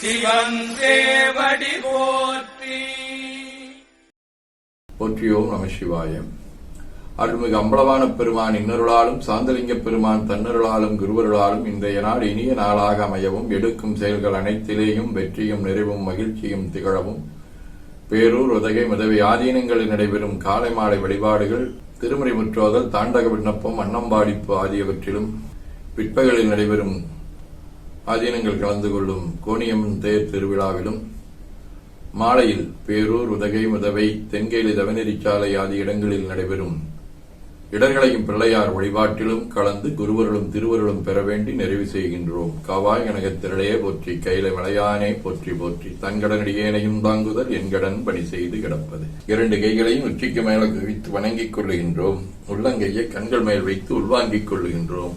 சிவன் சேவடி போற்றி. போற்றியோம் நம சிவாயம் அருள்மிகு அம்பலவான பெருமான் இன்னருளாலும் சாந்தலிங்க பெருமான் தன்னருளாலும் குருவருளாலும் இன்றைய நாள் இனிய நாளாக அமையவும் எடுக்கும் செயல்கள் அனைத்திலேயும் வெற்றியும் நிறைவும் மகிழ்ச்சியும் திகழவும். பேரூர் உதகை உதவி ஆதீனங்களில் நடைபெறும் காலை மாலை வழிபாடுகள் திருமுறை முற்றோதல் தாண்டக விண்ணப்பம் அன்னம்பாடிப்பு ஆகியவற்றிலும் பிற்பகலில் நடைபெறும் ஆதீனங்கள் கலந்து கொள்ளும் கோணியம்மன் தேர் திருவிழாவிலும் மாலையில் பேரூர் உதகை முதவை தென்கேலி தவநெறிச்சாலை ஆதி இடங்களில் நடைபெறும் இடர்களையும் பிள்ளையார் வழிபாட்டிலும் கலந்து குருவர்களும் திருவருளும் பெற வேண்டி நிறைவு செய்கின்றோம். காவாய் கனகத் திரளையே போற்றி கையில விளையானே போற்றி போற்றி. தன்கடனடியேனையும் தாங்குதல் என்கடன் பணி செய்து கிடப்பது. இரண்டு கைகளையும் உச்சிக்கு மேல குவித்து வணங்கிக் கொள்ளுகின்றோம். உள்ளங்கையை கண்கள் மேல் வைத்து உள்வாங்கிக் கொள்ளுகின்றோம்.